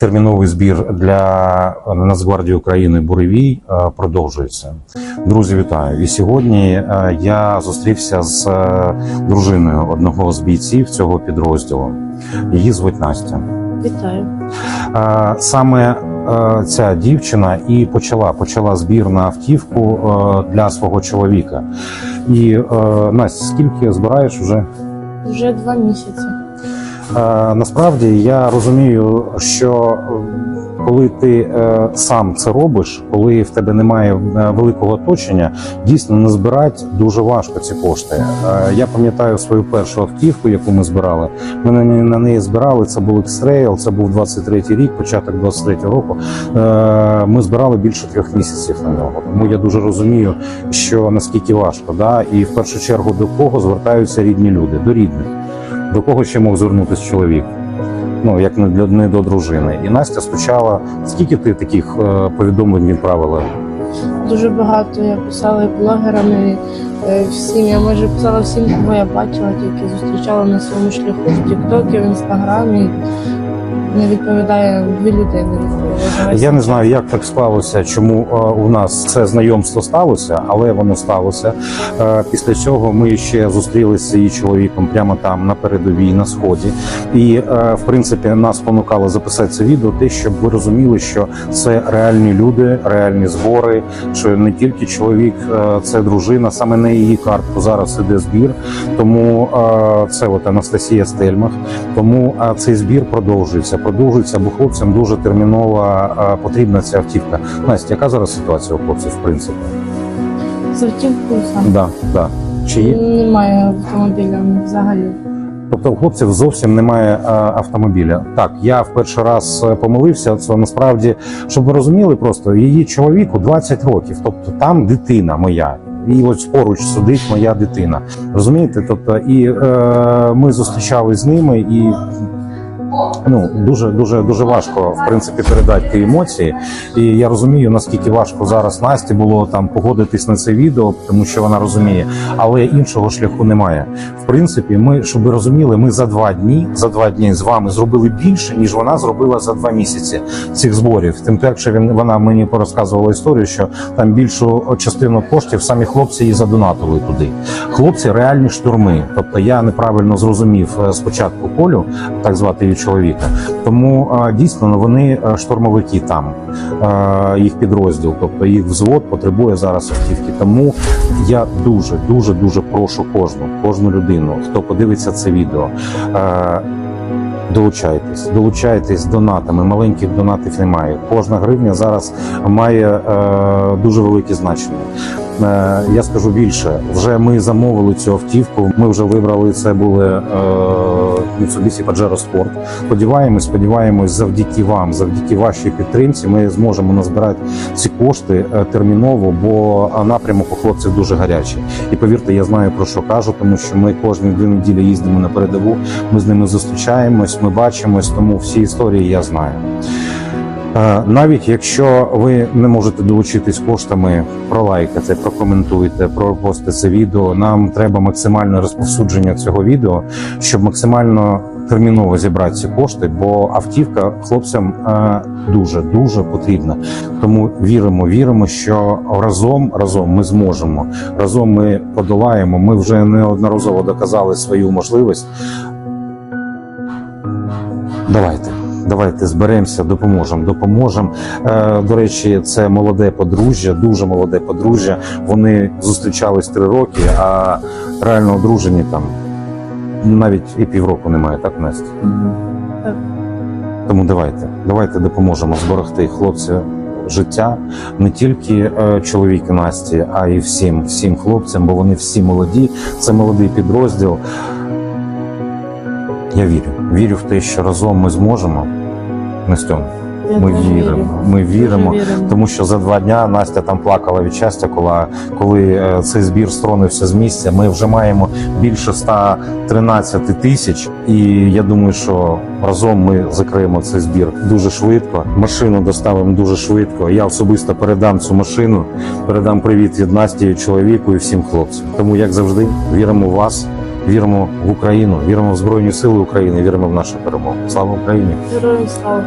Терміновий збір для Нацгвардії України Буревій е, продовжується. Друзі, вітаю! І сьогодні е, я зустрівся з е, дружиною одного з бійців цього підрозділу. Її звуть Настя. Вітаю. Саме ця дівчина і почала почала збір на автівку для свого чоловіка. І Настя, скільки збираєш вже? Вже два місяці. Е, Насправді я розумію, що е, коли ти е, сам це робиш, коли в тебе немає великого оточення, дійсно не збирати дуже важко ці кошти. Я пам'ятаю свою першу автівку, яку ми збирали. Ми на неї- збирали. Це був X-Rail, це був 23-й рік, початок 23-го року. Ми збирали більше трьох місяців на нього. Тому я дуже розумію, що наскільки важко. Да? І в першу чергу до кого звертаються рідні люди, до рідних. До кого ще мог звернутися чоловік? Ну, як не, для, не до дружини. І Настя стучала. Скільки ти таких е, повідомлень відправила? Дуже багато я писала і блогерам, і е, всім. Я майже писала всім, кого я бачила, тільки зустрічала на своєму шляху в Тіктокі, в Інстаграмі. Не відповідає дві людини. Я не знаю, як так склалося, чому е, у нас це знайомство сталося, але воно сталося. Е, Після цього ми ще зустрілися з її чоловіком прямо там на передовій на сході. І е, в принципі нас спонукало записати це відео, те, щоб ви розуміли, що це реальні люди, реальні збори. Що не тільки чоловік, це дружина, саме на її картку зараз іде збір. Тому це от Анастасія Стельмах. Тому цей збір продовжується. Продовжується, бо хлопцям дуже терміново потрібна ця автівка. Настя, яка зараз ситуація у хлопців, в принципі? З автівкою сам. Да, да. Чи є? Немає автомобіля взагалі. Тобто у хлопців зовсім немає е, автомобіля. Так, я в перший раз е, помилився. Це насправді, щоб ви розуміли, просто її чоловіку 20 років. Тобто там дитина моя. І ось поруч сидить моя дитина. Розумієте? Тобто, і е, ми зустрічались з ними, і ну дуже дуже дуже важко в принципі передати ті емоції. І я розумію, наскільки важко зараз Насті було там погодитись на це відео, тому що вона розуміє, але іншого шляху немає. В принципі, ми, щоб ви розуміли, ми за два дні за два дні з вами зробили більше, ніж вона зробила за два місяці цих зборів. Тим паче він вона мені порозказувала історію, що там більшу частину коштів самі хлопці її задонатили туди. Хлопці реальні штурми. Тобто я неправильно зрозумів е, спочатку Колю, так звати чоловіка. Тому дійсно вони е, штурмовики там, е, їх підрозділ, тобто їх взвод потребує зараз автівки. Тому я дуже, дуже, дуже прошу кожну, кожну людину, хто подивиться це відео. е, Долучайтесь, долучайтесь донатами. Маленьких донатів немає. Кожна гривня зараз має е, дуже велике значення. Е, я скажу більше, вже ми замовили цю автівку. Ми вже вибрали це були е, Mitsubishi Pajero Sport. Сподіваємось, сподіваємось, завдяки вам, завдяки вашій підтримці, ми зможемо назбирати ці кошти е, терміново, бо е, напрямок у хлопців дуже гарячий. І повірте, я знаю про що кажу, тому що ми кожні дві неділі їздимо на передову. Ми з ними зустрічаємось, ми бачимось, тому всі історії я знаю. Е, Навіть якщо ви не можете долучитись коштами, пролайкайте, прокоментуйте, пропостите це відео. Нам треба максимальне розповсюдження цього відео, щоб максимально терміново зібрати ці кошти, бо автівка хлопцям е, дуже дуже потрібна. Тому віримо, віримо, що разом разом ми зможемо. Разом ми подолаємо. Ми вже неодноразово доказали свою можливість. Давайте. Давайте зберемося, допоможемо. Допоможемо. Е, до речі, це молоде подружжя, дуже молоде подружжя. Вони зустрічались три роки, а реально одружені там навіть і півроку немає, так Настя? Так. Тому давайте, давайте допоможемо зберегти хлопців життя не тільки е, чоловіки Насті, а й всім, всім хлопцям, бо вони всі молоді. Це молодий підрозділ. Я вірю. Вірю в те, що разом ми зможемо. Настюн, ми віримо. Ми віримо. віримо. Тому що за два дня Настя там плакала від щастя, коли, коли е, цей збір стронився з місця. Ми вже маємо більше 113 тисяч, і я думаю, що разом ми закриємо цей збір дуже швидко. Машину доставимо дуже швидко. Я особисто передам цю машину, передам привіт від Насті, чоловіку і всім хлопцям. Тому, як завжди, віримо в вас. Віримо в Україну, віримо в Збройні Сили України, віримо в нашу перемогу. Слава Україні! Героям слава.